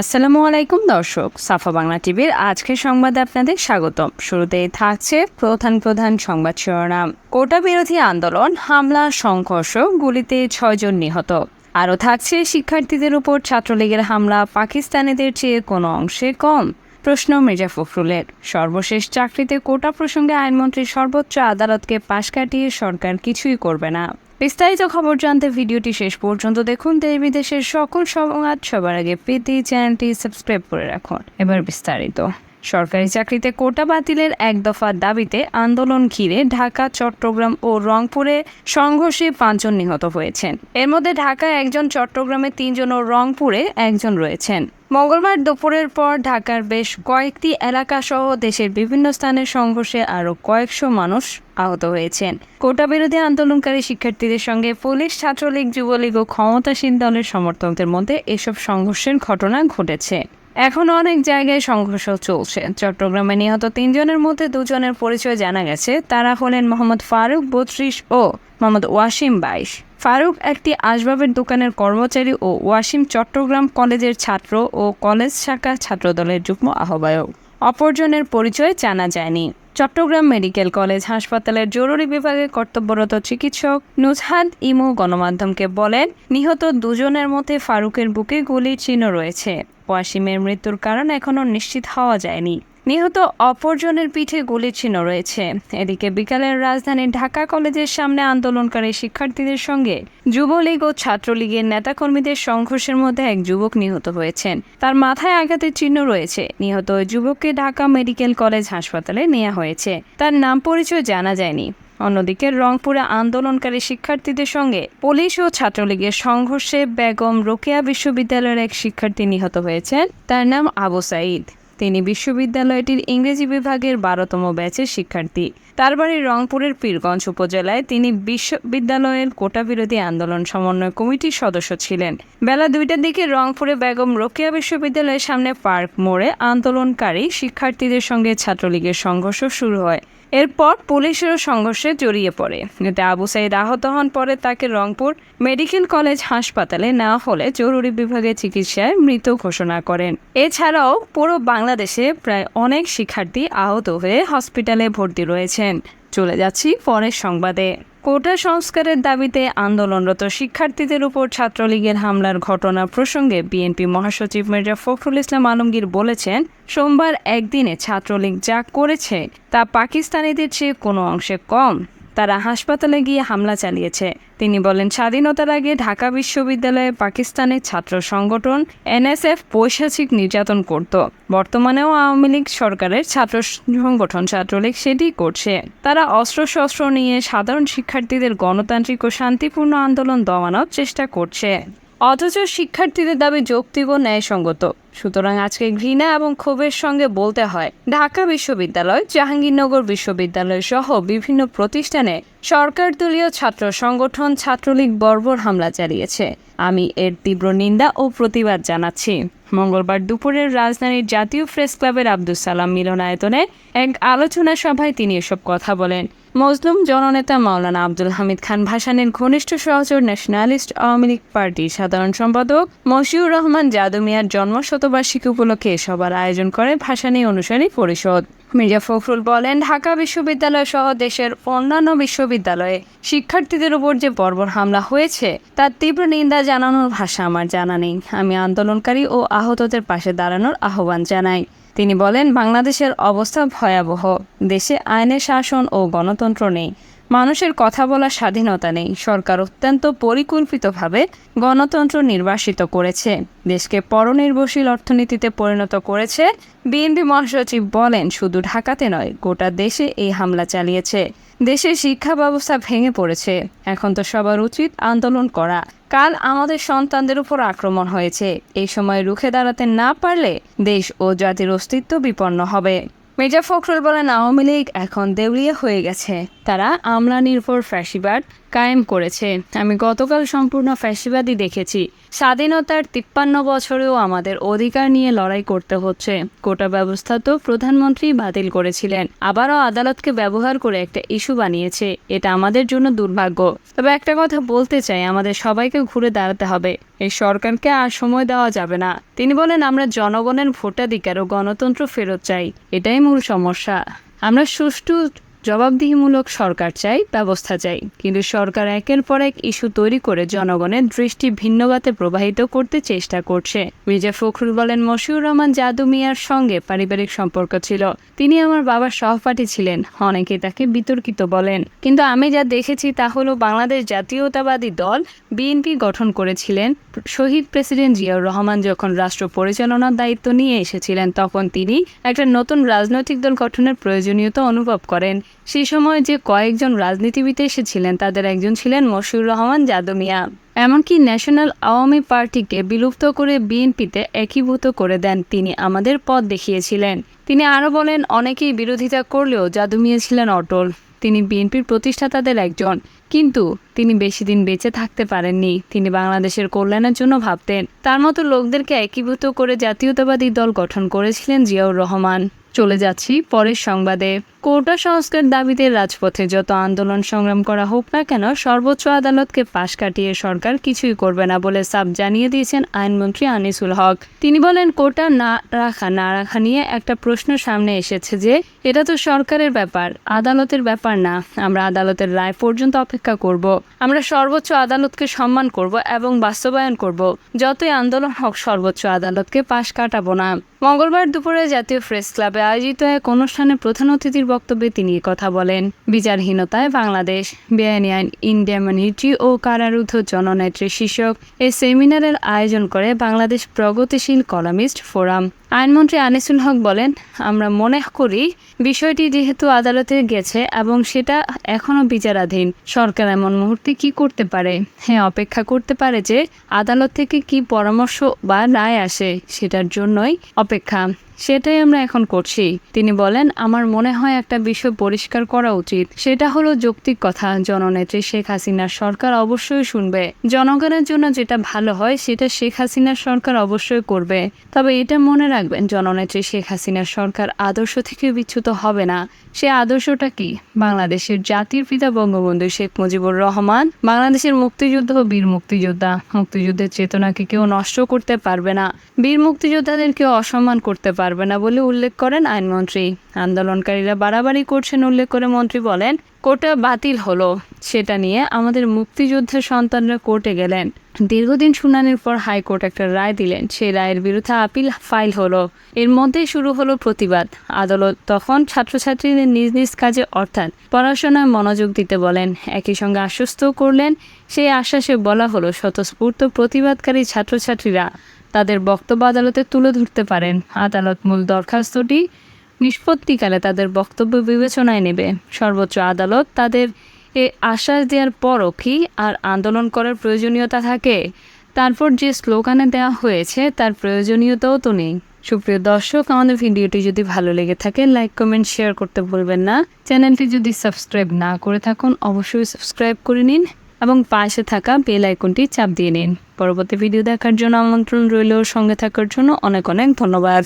আসসালামু আলাইকুম দর্শক, সাফা বাংলা টিভির আজকের সংবাদে আপনাদের স্বাগতম। শুরুতেই থাকছে প্রধান প্রধান সংবাদ শিরোনাম। কোটা বিরোধী আন্দোলন, হামলা, সংঘর্ষ গুলিতে ছয়জন নিহত। আরও থাকছে শিক্ষার্থীদের উপর ছাত্রলীগের হামলা, পাকিস্তানিদের চেয়ে কোনো অংশে কম, প্রশ্ন মির্জা ফখরুলের। সর্বশেষ চাকরিতে কোটা প্রসঙ্গে আইনমন্ত্রী সর্বোচ্চ আদালতকে পাশ কাটিয়ে সরকার কিছুই করবে না। বিস্তারিত খবর জানতে ভিডিওটি শেষ পর্যন্ত দেখুন। দেশ বিদেশের সকল সংবাদ সবার আগে পেতে চ্যানেলটি সাবস্ক্রাইব করে রাখুন। এবার বিস্তারিত। সরকারি চাকরিতে কোটা বাতিলের এক দফা দাবিতে আন্দোলন ঘিরে ঢাকা, চট্টগ্রাম ও রংপুরে সংঘর্ষে পাঁচজন নিহত হয়েছেন। এর মধ্যে ঢাকায় একজন, চট্টগ্রামে তিনজন ও রংপুরে একজন রয়েছেন। মঙ্গলবার দুপুরের পর ঢাকার বেশ কয়েকটি এলাকা সহ দেশের বিভিন্ন স্থানের সংঘর্ষে আরও কয়েকশো মানুষ আহত হয়েছেন। কোটা বিরোধী আন্দোলনকারী শিক্ষার্থীদের সঙ্গে পুলিশ, ছাত্রলীগ, যুবলীগ ও ক্ষমতাসীন দলের সমর্থকদের মধ্যে এসব সংঘর্ষের ঘটনা ঘটেছে। এখনও অনেক জায়গায় সংঘর্ষ চলছে। চট্টগ্রামে নিহত তিনজনের মধ্যে দুজনের পরিচয় জানা গেছে। তারা হলেন মোহাম্মদ ফারুক বত্রিশ ও মোহাম্মদ ওয়াসিম বাইশ। ফারুক একটি আসবাবের দোকানের কর্মচারী ও ওয়াসিম চট্টগ্রাম কলেজের ছাত্র ও কলেজ শাখা ছাত্রদলের যুগ্ম আহ্বায়ক। অপরজনের পরিচয় জানা যায়নি। চট্টগ্রাম মেডিকেল কলেজ হাসপাতালের জরুরি বিভাগে কর্তব্যরত চিকিৎসক নুজহাদ ইমু গণমাধ্যমকে বলেন, নিহত দুজনের মধ্যে ফারুকের বুকে গুলির চিহ্ন রয়েছে। ওয়াসিমের মৃত্যুর কারণ এখনও নিশ্চিত হওয়া যায়নি। নিহত অপরজনের পিঠে গুলির চিহ্ন রয়েছে। এদিকে বিকালের রাজধানীর ঢাকা কলেজের সামনে আন্দোলনকারী শিক্ষার্থীদের সঙ্গে যুবলীগ ও ছাত্রলীগের নেতাকর্মীদের সংঘর্ষের মধ্যে এক যুবক নিহত হয়েছেন। তার মাথায় আঘাতের চিহ্ন রয়েছে। নিহত ওই যুবককে ঢাকা মেডিকেল কলেজ হাসপাতালে নেওয়া হয়েছে। তার নাম পরিচয় জানা যায়নি। অন্যদিকে রংপুরে আন্দোলনকারী শিক্ষার্থীদের সঙ্গে পুলিশ ও ছাত্রলীগের সংঘর্ষে বেগম রোকেয়া বিশ্ববিদ্যালয়ের এক শিক্ষার্থী নিহত হয়েছেন। তার নাম আবু সাইদ তিনি বিশ্ববিদ্যালয়টির ইংরেজি বিভাগের বারোতম ব্যাচের শিক্ষার্থী। তার বাড়ি রংপুরের পীরগঞ্জ উপজেলায় তিনি বিশ্ববিদ্যালয়ের কোটা বিরোধী আন্দোলন সমন্বয় কমিটির সদস্য ছিলেন। বেলা দুইটার দিকে রংপুরে বেগম রোকেয়া বিশ্ববিদ্যালয়ের সামনে পার্ক মোড়ে আন্দোলনকারী শিক্ষার্থীদের সঙ্গে ছাত্রলীগের সংঘর্ষ শুরু হয়। এরপর পুলিশেরও সংঘর্ষে জড়িয়ে পড়ে। এতে আবু সাইদ আহত হন, পরে তাকে রংপুর মেডিকেল কলেজ হাসপাতালে নেওয়া হলে জরুরি বিভাগে চিকিৎসায় মৃত ঘোষণা করেন। এছাড়াও পুরো বাংলাদেশে প্রায় অনেক শিক্ষার্থী আহত হয়ে হসপিটালে ভর্তি রয়েছেন। চলে যাচ্ছি পরের সংবাদে। কোটা সংস্কারের দাবিতে আন্দোলনরত শিক্ষার্থীদের উপর ছাত্রলীগের হামলার ঘটনা প্রসঙ্গে বিএনপি মহাসচিব মির্জা ফখরুল ইসলাম আলমগীর বলেছেন, সোমবার একদিনে ছাত্রলীগ যা করেছে তা পাকিস্তানিদের চেয়ে কোনো অংশে কম। তারা হাসপাতালে গিয়ে হামলা চালিয়েছে। তিনি বলেন, স্বাধীনতার আগে ঢাকা বিশ্ববিদ্যালয়ে পাকিস্তানের ছাত্র সংগঠন এনএসএফ পৈশাচিক নির্যাতন করত। বর্তমানেও আওয়ামী লীগ সরকারের ছাত্র সংগঠন ছাত্রলীগ সেটি করছে। তারা অস্ত্রশস্ত্র নিয়ে সাধারণ শিক্ষার্থীদের গণতান্ত্রিক ও শান্তিপূর্ণ আন্দোলন দমানোর চেষ্টা করছে। অথচ শিক্ষার্থীদের দাবি যৌক্তিক ও ন্যায়সঙ্গত। সুতরাং আজকে ঘৃণা এবং ক্ষোভের সঙ্গে বলতে হয়, ঢাকা বিশ্ববিদ্যালয়, জাহাঙ্গীরনগর বিশ্ববিদ্যালয় সহ বিভিন্ন প্রতিষ্ঠানে সরকার দলীয় ছাত্র সংগঠন ছাত্রলীগ বর্বর হামলা চালিয়েছে। আমি এর তীব্র নিন্দা ও প্রতিবাদ জানাচ্ছি। মঙ্গলবার দুপুরের রাজধানীর জাতীয় প্রেস ক্লাবের আব্দুল সালাম মিলনায়তনে এক আলোচনা সভায় তিনি এসব কথা বলেন। মজলুম জননেতা মাওলানা আব্দুল হামিদ খান ভাসানের ঘনিষ্ঠ সহচর ন্যাশনালিস্ট আওয়ামী লীগ পার্টির সাধারণ সম্পাদক মশিউর রহমান জাদু মিয়ার জন্ম শতবার্ষিকী উপলক্ষে সবার আয়োজন করে ভাসানী অনুসারী পরিষদ। মির্জা ফখরুল বলেন, ঢাকা বিশ্ববিদ্যালয় সহ দেশের অন্যান্য বিশ্ববিদ্যালয়ে শিক্ষার্থীদের উপর যে বর্বর হামলা হয়েছে, তার তীব্র নিন্দা জানানোর ভাষা আমার জানা নেই। আমি আন্দোলনকারী ও আহতদের পাশে দাঁড়ানোর আহ্বান জানাই। তিনি বলেন বাংলাদেশের অবস্থা ভয়াবহ। দেশে আইনের শাসন ও গণতন্ত্র নেই। মানুষের কথা বলার স্বাধীনতা নেই। সরকার অত্যন্ত পরিকল্পিতভাবে গণতন্ত্র নির্বাসিত করেছে। দেশকে পরনির্ভরশীল অর্থনীতিতে পরিণত করেছে। বিএনপি মহাসচিব বলেন, শুধু ঢাকাতে নয়, গোটা দেশে এই হামলা চালিয়েছে। দেশের শিক্ষা ব্যবস্থা ভেঙে পড়েছে। এখন তো সবার উচিত আন্দোলন করা। কাল আমাদের সন্তানদের উপর আক্রমণ হয়েছে। এই সময় রুখে দাঁড়াতে না পারলে দেশ ও জাতির অস্তিত্ব বিপন্ন হবে। মির্জা ফখরুল বলেন, আওয়ামী লীগ এখন দেউলিয়া হয়ে গেছে। তারা আমলা নির্ভর ফ্যাসিবাদ কায়েম করেছে। আমি গতকাল সম্পূর্ণ ফ্যাসিবাদই দেখেছি। স্বাধীনতার তিপ্পান্ন বছরেও আমাদের অধিকার নিয়ে লড়াই করতে হচ্ছে। কোটা ব্যবস্থা তো প্রধানমন্ত্রী বাতিল করেছিলেন। আবারও আদালতকে ব্যবহার করে একটা ইস্যু বানিয়েছে। এটা আমাদের জন্য দুর্ভাগ্য। তবে একটা কথা বলতে চাই, আমাদের সবাইকে ঘুরে দাঁড়াতে হবে। এই সরকারকে আর সময় দেওয়া যাবে না। তিনি বলেন, আমরা জনগণের ভোটাধিকার ও গণতন্ত্র ফেরত চাই। এটাই মূল সমস্যা। আমরা সুষ্ঠু জবাবদিহিমূলক সরকার চাই, ব্যবস্থা চাই। কিন্তু সরকার একের পর এক ইস্যু তৈরি করে জনগণের দৃষ্টি ভিন্নগাতে প্রবাহিত করতে চেষ্টা করছে। মির্জা ফখরুল বলেন, মশিউর রহমান জাদু মিয়ার সঙ্গে পারিবারিক সম্পর্ক ছিল। তিনি আমার বাবার সহপাঠী ছিলেন, অনেকে তাকে বিতর্কিত বলেন। কিন্তু আমি যা দেখেছি তা হলো বাংলাদেশ জাতীয়তাবাদী দল বিএনপি গঠন করেছিলেন। শহীদ প্রেসিডেন্ট জিয়াউর রহমান যখন রাষ্ট্র পরিচালনার দায়িত্ব নিয়ে এসেছিলেন, তখন তিনি একটা নতুন রাজনৈতিক দল গঠনের প্রয়োজনীয়তা অনুভব করেন। সেই সময় যে কয়েকজন রাজনীতিবিদ এসেছিলেন, তাদের একজন ছিলেন মশিউর রহমান যাদব মিয়া। এমনকি ন্যাশনাল আওয়ামী পার্টিকে বিলুপ্ত করে বিএনপিতে একীভূত করে দেন তিনি, আমাদের পথ দেখিয়েছিলেন। তিনি আরও বলেন, অনেকেই বিরোধিতা করলেও যাদু মিয়া ছিলেন অটল। তিনি বিএনপির প্রতিষ্ঠাতাদের একজন। কিন্তু তিনি বেশি দিন বেঁচে থাকতে পারেননি। তিনি বাংলাদেশের কল্যাণের জন্য ভাবতেন। তার মতো লোকদেরকে একীভূত করে জাতীয়তাবাদী দল গঠন করেছিলেন জিয়াউর রহমান। চলে যাচ্ছি পরের সংবাদে। কোটা সংস্কার দাবিতে রাজপথে যত আন্দোলন সংগ্রাম করা হোক না কেন, সর্বোচ্চ আদালতকে পাশ কাটিয়ে সরকার কিছুই করবে না বলে সাব জানিয়ে দিয়েছেন আইনমন্ত্রী আনিসুল হক। তিনি বলেন, কোটা না রাখা না রাখা নিয়ে একটা প্রশ্ন সামনে এসেছে যে, এটা তো সরকারের ব্যাপার, আদালতের ব্যাপার না। আমরা আদালতের রায় পর্যন্ত অপেক্ষা করব। আমরা সর্বোচ্চ আদালতকে সম্মান করব এবং বাস্তবায়ন করব। যতই আন্দোলন হোক, সর্বোচ্চ আদালতকে পাশ কাটাবো না। মঙ্গলবার দুপুরে জাতীয় প্রেস ক্লাবে আয়োজিত এক অনুষ্ঠানে প্রধান অতিথির বক্তব্যে তিনি কথা বলেন। বিচারহীনতায় বাংলাদেশ, বেআইনি আইন ইন্ডিয়ামিনিটি ও কারারুদ্ধ জননেত্রী শীর্ষক এই সেমিনারের আয়োজন করে বাংলাদেশ প্রগতিশীল কলামিস্ট ফোরাম। আইনমন্ত্রী আনিসুল হক বলেন, আমরা মনে করি বিষয়টি যেহেতু আদালতে গেছে এবং সেটা এখনও বিচারাধীন। সরকার এমন মুহূর্তে কি করতে পারে? হ্যাঁ অপেক্ষা করতে পারে যে আদালত থেকে কি পরামর্শ বা রায় আসে, সেটার জন্যই অপেক্ষা। সেটাই আমরা এখন করছি। তিনি বলেন, আমার মনে হয় একটা বিষয় পরিষ্কার করা উচিত। সেটা হলো যৌক্তিক কথা। জননেত্রী শেখ হাসিনার সরকার অবশ্যই শুনবে। জনগণের জন্য যেটা ভালো হয়, সেটা শেখ হাসিনার সরকার অবশ্যই করবে। তবে এটা মনে রাখবেন। জননেত্রী শেখ হাসিনার সরকার আদর্শ থেকে বিচ্যুত হবে না। সে আদর্শটা কি? বাংলাদেশের জাতির পিতা বঙ্গবন্ধু শেখ মুজিবুর রহমান, বাংলাদেশের মুক্তিযুদ্ধ বীর মুক্তিযোদ্ধা। মুক্তিযুদ্ধের চেতনাকে কেউ নষ্ট করতে পারবে না। বীর মুক্তিযোদ্ধাদের কেউ অসম্মান করতে পারবে না বলে উল্লেখ করেন আইনমন্ত্রী। আন্দোলনকারীরা বাড়াবাড়ি করছেন, উল্লেখ করে মন্ত্রী বলেন কোর্টে বাতিল হলো। সেটা নিয়ে আমাদের মুক্তিযুদ্ধের সন্তানরা কোর্টে গেলেন। দীর্ঘদিন শুনানির পর হাইকোর্ট একটা রায় দিলেন। সেই রায়ের বিরুদ্ধে আপিল ফাইল হলো। এর মধ্যেই শুরু হলো প্রতিবাদ। আদালত তখন ছাত্রছাত্রীদের নিজ নিজ কাজে অর্থাৎ পড়াশোনায় মনোযোগ দিতে বলেন। একই সঙ্গে আশ্বস্ত করলেন, সেই আশ্বাসে বলা হলো, স্বতঃস্ফূর্ত প্রতিবাদকারী ছাত্রছাত্রীরা তাদের বক্তব্য আদালতে তুলে ধরতে পারেন। আদালত মূল দরখাস্তটি নিষ্পত্তিকালে তাদের বক্তব্য বিবেচনায় নেবে। সর্বোচ্চ আদালত তাদের এ আশ্বাস দেওয়ার পরও কি আর আন্দোলন করার প্রয়োজনীয়তা থাকে? তারপর যে স্লোগানে দেওয়া হয়েছে তার প্রয়োজনীয়তাও তো নেই। সুপ্রিয় দর্শক, আমাদের ভিডিওটি যদি ভালো লেগে থাকে, লাইক, কমেন্ট, শেয়ার করতে ভুলবেন না। চ্যানেলটি যদি সাবস্ক্রাইব না করে থাকুন, অবশ্যই সাবস্ক্রাইব করে নিন এবং পাশে থাকা বেল আইকনটি চাপ দিয়ে নিন। পরবর্তী ভিডিও দেখার জন্য আমন্ত্রণ রইল। সঙ্গে থাকার জন্য অনেক অনেক ধন্যবাদ।